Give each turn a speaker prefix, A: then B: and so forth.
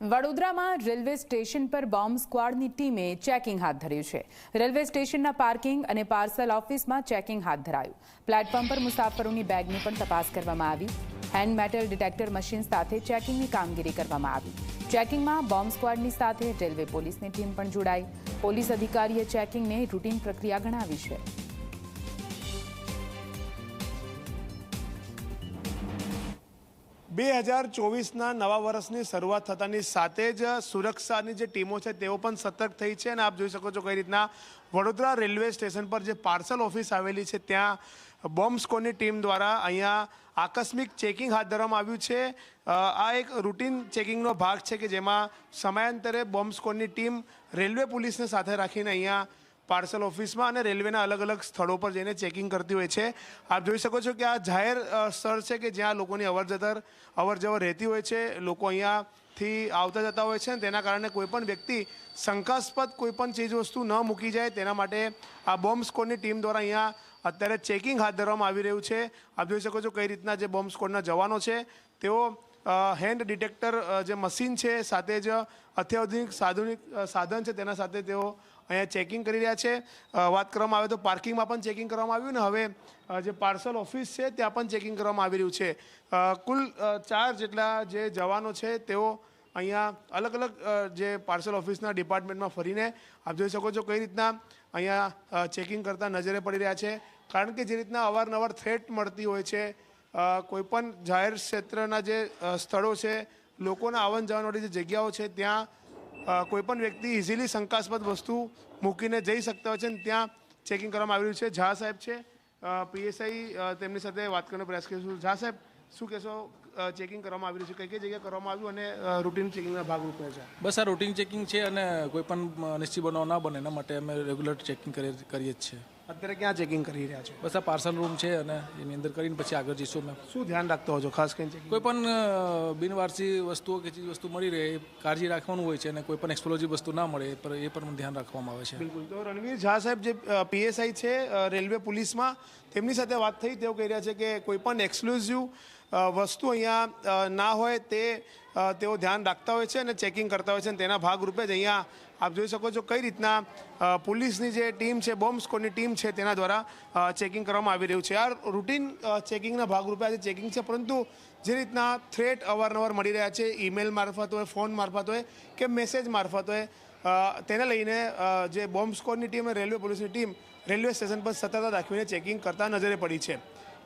A: વડોદરામાં railway station પર bomb સ્ક્વાડની ટીમે ચેકિંગ હાથ ધર્યું છે. રેલવે સ્ટેશનના પાર્કિંગ અને પાર્સલ ઓફિસમાં ચેકિંગ હાથ ધરાયું. પ્લેટફોર્મ પર મુસાફરોની બેગની પણ તપાસ કરવામાં આવી. હેન્ડ મેટલ ડિટેક્ટર મશીન સાથે ચેકિંગની કામગીરી કરવામાં આવી. ચેકિંગમાં બોમ્બ સ્ક્વોડની સાથે રેલવે પોલીસની ટીમ પણ જોડાઈ. પોલીસ અધિકારીએ ચેકિંગને રૂટીન પ્રક્રિયા ગણાવી છે.
B: બે હજાર ચોવીસના નવા વર્ષની શરૂઆત થતાની સાથે જ સુરક્ષાની જે ટીમો છે તેઓ પણ સતર્ક થઈ છે અને આપ જોઈ શકો છો કઈ રીતના વડોદરા રેલવે સ્ટેશન પર જે પાર્સલ ઓફિસ આવેલી છે, ત્યાં બોમ્બ સ્કોડની ટીમ દ્વારા અહીંયા આકસ્મિક ચેકિંગ હાથ ધરવામાં આવ્યું છે. આ એક રૂટીન ચેકિંગનો ભાગ છે કે જેમાં સમયાંતરે બોમ્બ સ્કોડની ટીમ રેલવે પોલીસને સાથે રાખીને અહીંયા પાર્સલ ઓફિસમાં અને રેલવેના અલગ અલગ સ્થળો પર જઈને ચેકિંગ કરતી હોય છે. આપ જોઈ શકો છો કે આ જાહેર સ્થળ છે કે જ્યાં લોકોની અવર અવરજવર અવર જવર રહેતી હોય છે, લોકો અહીંયાથી આવતા જતા હોય છે તેના કારણે કોઈપણ વ્યક્તિ શંકાસ્પદ કોઈપણ ચીજ વસ્તુ ન મૂકી જાય, તેના માટે આ બોમ્બ સ્કોડની ટીમ દ્વારા અહીંયા અત્યારે ચેકિંગ હાથ ધરવામાં આવી રહ્યું છે. આપ જોઈ શકો છો કઈ રીતના જે બોમ્બ સ્કોડના જવાનો છે. તેઓ હેન્ડ ડિટેક્ટર જે મશીન છે, સાથે જ અત્યાધુનિક સાધુનિક સાધન છે, તેના સાથે તેઓ અહીંયા ચેકિંગ કરી રહ્યા છે. વાત કરવામાં આવે તો પાર્કિંગમાં પણ ચેકિંગ કરવામાં આવ્યું ને હવે જે પાર્સલ ઓફિસ છે, ત્યાં પણ ચેકિંગ કરવામાં આવી રહ્યું છે. કુલ ચાર જેટલા જે જવાનો છે, તેઓ અહીંયા અલગ અલગ જે પાર્સલ ઓફિસના ડિપાર્ટમેન્ટમાં ફરીને આપ જોઈ શકો છો કઈ રીતના અહીંયા ચેકિંગ કરતા નજરે પડી રહ્યા છે. કારણ કે જે રીતના અવારનવાર થ્રેટ મળતી હોય છે અ, કોઈ પણ જાહેર ક્ષેત્રના જે સ્થળો છે લોકોના આવન જવાનવાળી જે જગ્યાઓ છે ત્યાં કોઈપણ વ્યક્તિ ઇઝીલી શંકાસ્પદ વસ્તુ મૂકીને જઈ શકતા હોય છે ને ત્યાં ચેકિંગ કરવામાં આવી રહ્યું છે. ઝા સાહેબ છે પીએસઆઈ તેમની સાથે વાત કરવાનો પ્રયાસ કરીશું. ઝા સાહેબ શું કહેશો? ચેકિંગ કરવામાં આવી રહ્યું છે કઈ કઈ જગ્યાએ કરવામાં આવ્યું અને રૂટીન ચેકિંગના ભાગરૂપે છે?
C: બસ આ રૂટીન ચેકિંગ છે અને કોઈ પણ નિશ્ચિત બનાવ ના બને એના માટે અમે રેગ્યુલર ચેકિંગ કરીએ જ છીએ.
B: અત્યારે ક્યાં ચેકિંગ કરી રહ્યા છો?
C: બસ આ પાર્સલ રૂમ છે અને એની અંદર કરીને પછી આગળ જઈશું અમે.
B: શું ધ્યાન રાખતો હોજો ખાસ કરીને
C: કોઈ પણ બિનવારસી વસ્તુઓ કે ચીજ વસ્તુ મળી રહે એ કાળજી રાખવાનું હોય છે અને કોઈ પણ એક્સપ્લોઝિવ વસ્તુ ના મળે એ પર એ પણ ધ્યાન રાખવામાં આવે છે.
B: બિલકુલ. તો રણવીર ઝા સાહેબ જે પીએસઆઈ છે રેલવે પોલીસમાં તેમની સાથે વાત થઈ તેઓ કહી રહ્યા છે કે કોઈ પણ એક્સક્લુઝિવ વસ્તુ અહીંયા ના હોય તે તેઓ ધ્યાન રાખતા હોય છે અને ચેકિંગ કરતા હોય છે અને તેના ભાગરૂપે જ અહીંયા આપ જોઈ શકો છો કઈ રીતના પોલીસની જે ટીમ છે, બોમ્બ સ્કોડની ટીમ છે, તેના દ્વારા ચેકિંગ કરવામાં આવી રહ્યું છે. આ રૂટીન ચેકિંગના ભાગરૂપે આજે ચેકિંગ છે, પરંતુ જે રીતના થ્રેટ અવારનવાર મળી રહ્યા છે ઈમેલ મારફત હોય ફોન મારફત હોય કે મેસેજ મારફત હોય તેને લઈને જે બોમ્બ સ્કોડની ટીમ અને રેલવે પોલીસની ટીમ રેલવે સ્ટેશન પર સતત દાખવીને ચેકિંગ કરતા નજરે પડી છે.